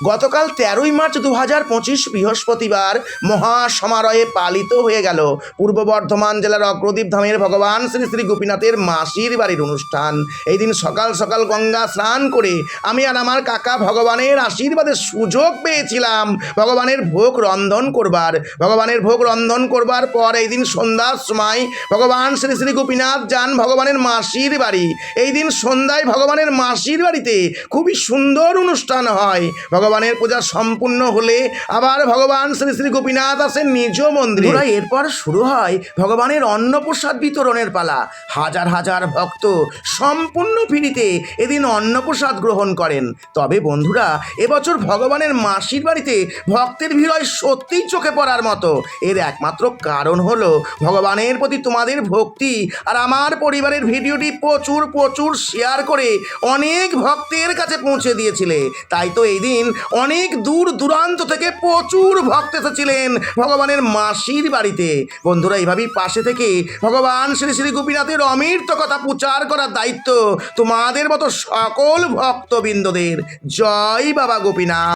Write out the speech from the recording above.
গতকাল তেরোই মার্চ দু হাজার পঁচিশ বৃহস্পতিবার মহাসমারোহে পালিত হয়ে গেল পূর্ব বর্ধমান জেলার অগ্রদীপ ধামের ভগবান শ্রী শ্রী গোপীনাথের মাসির বাড়ির অনুষ্ঠান। এই দিন সকাল সকাল গঙ্গা স্নান করে আমি আর আমার কাকা ভগবানের আশীর্বাদের সুযোগ পেয়েছিলাম। ভগবানের ভোগ রন্ধন করবার। ভগবানের ভোগ রন্ধন করবার পর এই দিন সন্ধ্যার সময় ভগবান শ্রী শ্রী গোপীনাথ যান ভগবানের মাসির বাড়ি। এই দিন সন্ধ্যায় ভগবানের মাসির বাড়িতে খুবই সুন্দর অনুষ্ঠান হয়। ভগবানের পূজা সম্পূর্ণ হলে আবার ভগবান শ্রী শ্রী গোপীনাথ আসেন নিজ মন্দিরে। এরপর শুরু হয় ভগবানের অন্নপ্রসাদ বিতরণের পালা। হাজার হাজার ভক্ত সম্পূর্ণ ফিরিতে এদিন অন্নপ্রসাদ গ্রহণ করেন। তবে বন্ধুরা, এবছর ভগবানের মাসির বাড়িতে ভক্তের ভিড় সত্যিই চোখে পড়ার মতো। এর একমাত্র কারণ হলো ভগবানের প্রতি তোমাদের ভক্তি আর আমার পরিবারের ভিডিওটি প্রচুর প্রচুর শেয়ার করে অনেক ভক্তের কাছে পৌঁছে দিয়েছিলে। তাই তো এই দিন অনেক দূর দূরান্ত থেকে প্রচুর ভক্ত এসেছিলেন ভগবানের মাসির বাড়িতে। বন্ধুরা এইভাবেই পাশে থেকে ভগবান শ্রী শ্রী গোপীনাথের অমৃত কথা প্রচার করার দায়িত্ব তোমাদের মতো সকল ভক্তবৃন্দদের। জয় বাবা গোপীনাথ।